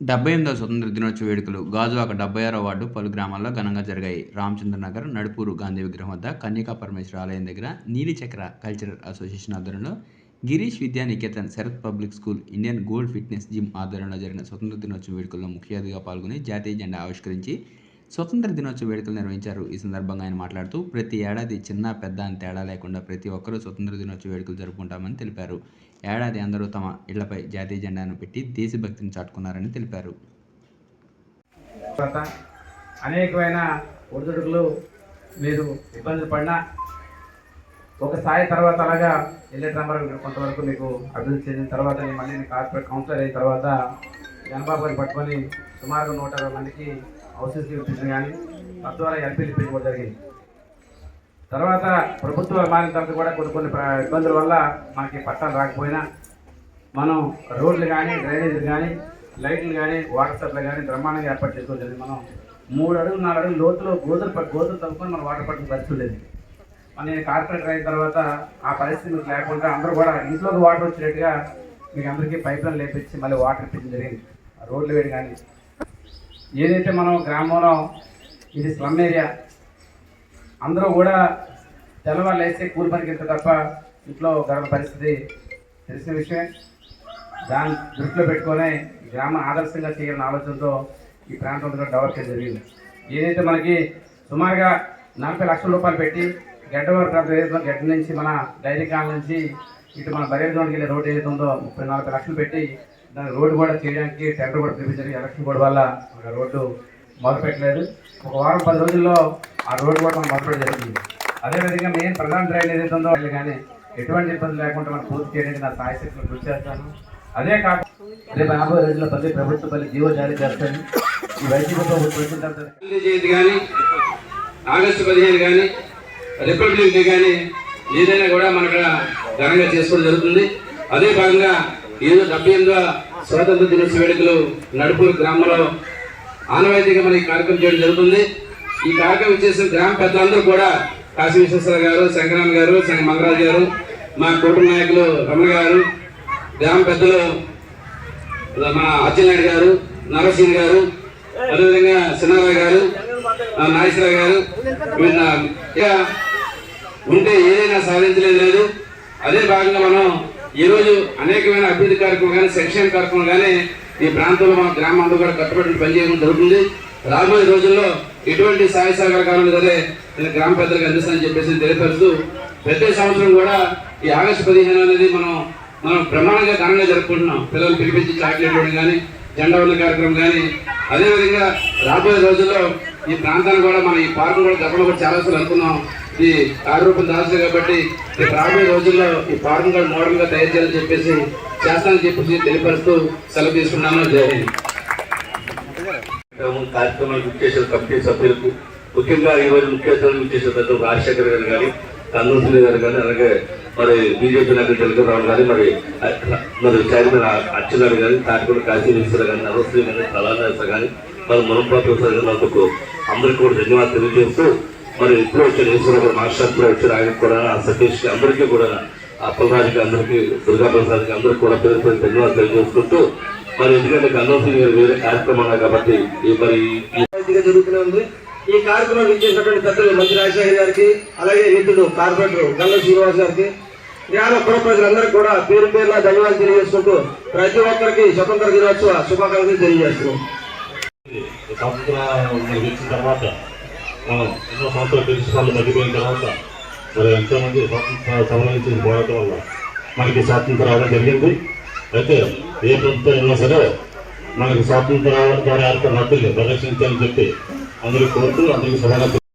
డెబ్బై ఎనిమిదవ స్వతంత్ర దినోత్సవ వేడుకలు. గాజువాక డెబ్బై ఆరో వార్డు పలు గ్రామాల్లో ఘనంగా జరిగాయి. రామచంద్ర నగర్ నడుపూరు గాంధీ విగ్రహం వద్ద కన్యకా పరమేశ్వర ఆలయం దగ్గర నీలిచక్ర కల్చరల్ అసోసియేషన్ ఆధ్వర్యంలో Girish Vidya Niketan Sharath public school Indian gold fitness gym ఆధ్వర్యంలో జరిగిన స్వతంత్ర దినోత్సవ వేడుకల్లో ముఖ్య అతిథిగా పాల్గొని జాతీయ జెండా ఆవిష్కరించి స్వతంత్ర దినోత్సవ వేడుకలు నిర్వహించారు. ఈ సందర్భంగా ఆయన మాట్లాడుతూ ప్రతి ఏడాది చిన్న పెద్ద అని తేడా లేకుండా ప్రతి ఒక్కరూ స్వతంత్ర దినోత్సవ వేడుకలు జరుపుకుంటామని తెలిపారు. ఏడాది అందరూ తమ ఇళ్ళపై జాతీయ జెండాను పెట్టి దేశభక్తిని చాటుకున్నారని తెలిపారు. అనేకమైన ఒడిదుడుకులు మీరు ఇబ్బందులు పడినా ఒక స్థాయి తర్వాత అలాగా ఎల్లెట్ రామారావు కొంతవరకు మీకు అభివృద్ధి చెందిన తర్వాత మళ్ళీ కార్పొరేట్ కౌన్సిలర్ అయిన తర్వాత జనబాబుని పట్టుకొని సుమారు నూట అరవై మందికి హౌసెస్ ఇప్పించడం కానీ తద్వారా ఎంపీలు ఇప్పించడం జరిగింది. తర్వాత ప్రభుత్వం మారిన తర్వాత కూడా కొన్ని కొన్ని ప్ర- ఇబ్బందుల వల్ల మనకి పట్టాలు రాకపోయినా మనం రోడ్లు కానీ డ్రైనేజీలు కానీ లైట్లు కానీ వాటర్ సప్లై కానీ బ్రహ్మాండంగా ఏర్పాటు చేసుకోవడం జరిగింది. మనం మూడు అడుగులు నాలుగు అడుగులు లోతులో గోతులు గోతులు తవ్వుకొని మనం వాటర్ పట్టిన పరిస్థితి లేదు మన కార్పొరేటర్ అయిన తర్వాత ఆ పరిస్థితి మీకు లేకుండా అందరూ కూడా ఇంట్లోకి వాటర్ వచ్చినట్టుగా మీకు అందరికీ పైప్ లైన్ లేపించి మళ్ళీ వాటర్ ఇప్పించడం జరిగింది. రోడ్లు వేడి కానీ ఏదైతే మనం గ్రామంలో ఇది స్లమ్ ఏరియా అందరూ కూడా తెల్లవాళ్ళు వేస్తే కూలి పనికి వెళ్తే తప్ప ఇంట్లో గడప పరిస్థితి తెలిసిన విషయం. దాన్ని దృష్టిలో పెట్టుకొని గ్రామ ఆదర్శంగా చేయాలన్న ఆలోచనతో ఈ ప్రాంతంలో డెవలప్ చేయడం జరిగింది. ఏదైతే మనకి సుమారుగా నలభై లక్షల రూపాయలు పెట్టి గడ్డవారి ప్రాంతం ఏదైతే గడ్డ నుంచి మన డైరీ కాల నుంచి ఇటు మన బరేజ్ జోన్కి వెళ్ళే రోడ్డు ఏదైతే ఉందో ముప్పై నలభై లక్షలు పెట్టి దాని రోడ్డు కూడా చేయడానికి టెండర్ కూడా పిలిపించారు. ఎలక్షన్ బోర్డు వల్ల ఒక రోడ్డు మొదలుపెట్టలేదు. ఒక వారం పది రోజుల్లో ఆ రోడ్డు కూడా మనం మొదలు జరుగుతుంది అదేవిధంగా మెయిన్ ప్రధాన డ్రైన్ ఏదైతే ఉందో వాళ్ళు కానీ ఎటువంటి ఇబ్బంది లేకుండా మనం పూర్తి చేయడానికి నా సాయ కృషి చేస్తాను. అదే కాక రేపు రాబోయే రోజుల్లో ప్రతి ప్రభుత్వ పల్లి జీవో జారీ చేస్తాను. ఈ వైసీపీ ప్రభుత్వం కానీ ఆగస్టు పదిహేను కానీ రిపబ్లిక్ డే కానీ ఏదైనా కూడా మన ఇక్కడ ఘనంగా చేసుకోవడం జరుగుతుంది. అదే భాగంగా ఏదో గభ్యంగా స్వాతంత్ర దినోత్సవ వేడుకలు నడుపూరు గ్రామంలో ఆనవాయితీగా మన ఈ కార్యక్రమం చేయడం జరుగుతుంది. ఈ కార్యక్రమం చేసిన గ్రామ పెద్దలందరూ కూడా కాశీ విశ్వేశ్వర గారు శంకరామ గారు శంకర మంగరాజు గారు మా కుటుంబ నాయకులు రమణ గారు గ్రామ పెద్దలు మన అచ్చెన్నాయుడు గారు నరసింహ గారు అదేవిధంగా సినారావు గారు నాగేశ్వరరావు గారు ఉంటే ఏదైనా సాధించలేదు. లేదు అదే భాగంగా మనం ఈ రోజు అనేకమైన అభివృద్ధి కార్యక్రమం కానీ సంక్షేమ కార్యక్రమం కానీ ఈ ప్రాంతంలో మన గ్రామాల్లో కూడా కట్టుబడి పనిచేయడం జరుగుతుంది. రాబోయే రోజుల్లో ఎటువంటి సహాయ సహకారాలు సరే నేను గ్రామ పెద్దలకు అందిస్తానని చెప్పేసి తెలియపరుస్తూ ప్రతి సంవత్సరం కూడా ఈ ఆగస్టు పదిహేను అనేది మనం మనం బ్రహ్మాండంగా ఘనంగా జరుపుకుంటున్నాం. పిల్లలు పిలిపించి చాక్లెట్ ఇవ్వడం కానీ జెండా వందల కార్యక్రమం కానీ అదేవిధంగా రాబోయే రోజుల్లో ఈ ప్రాంతాన్ని కూడా మనం ఈ పార్కు కూడా గతంలో కూడా చాలా సార్లు అనుకున్నాం. ఇది కార్యరూపం దాల్సింది కాబట్టి ఈ రాబోయే రోజుల్లో ఈ పార్కు కూడా మోడల్గా తయారు చేయాలని చెప్పేసి చేస్తానని చెప్పేసి తెలియపరుస్తూ సెలవు తీసుకున్నాను జరిగింది హింద్. కార్యక్రమాలు చేసిన కమిటీ సభ్యులకు ముఖ్యంగా ఈరోజు రోజు ముఖ్య అతిథులు రాజశేఖర్ గారు కానీ కన్నూసులు గారు కానీ అలాగే మరి బీజేపీ నాయకులు తెలుగురావు కానీ మరి మరి చైర్మన్ అచ్చెన్నాడు కానీ తాటికొండ కాశీ విశ్వర కానీ నరశ్రీ కానీ కళాదాస కానీ మరి మునంపాటి ప్రసాద్ నాకు అందరికీ కూడా ధన్యవాదాలు తెలియజేస్తూ మరి ఇప్పుడు వచ్చిన ఈశ్వర గారు మాస్టర్ కూడా వచ్చారు. ఆయనకు కూడా ఆ సతీష్కి అందరికీ కూడా అప్పలరాజుకి అందరికీ దుర్గా ప్రసాద్కి అందరికీ కూడా పేరు పేరు ధన్యవాదాలు తెలియజేసుకుంటూ మరి ఎందుకంటే కన్నోసింగ్ గారు వేరే కార్యక్రమాలు కాబట్టి మరి ఈ ఈ కార్యక్రమం ఇచ్చేసినటువంటి పెద్దలు మంత్రి రాజశేఖర్ గారికి అలాగే నిధులు కార్పొరేటర్ గల్ల శ్రీనివాస్ గారికి గ్రామ పుర ప్రజలందరికీ కూడా పేరు పేరున ధన్యవాదాలు తెలియజేసుకుంటూ ప్రతి ఒక్కరికి స్వతంత్ర దినోత్సవ శుభాకాంక్షలు తెలియజేస్తున్నాం. స్వాతంత్రం మనకి ఇచ్చిన తర్వాత మనం ఎన్నో సంవత్సరాలు తెలిసి వాళ్ళు మగ్గిపోయిన తర్వాత మరి ఎంతోమంది స్వాతంత్ర సంబంధించిన పోరాటం వల్ల మనకి స్వాతంత్రం రావడం జరిగింది. అయితే ఏ ప్రభుత్వం అయినా సరే మనకి స్వాతంత్రం రావడం ద్వారా ఏర్పడిన హక్కుల్ని పరిరక్షించాలని చెప్పి అందరికీ కోరుతూ అందరికీ సహాయం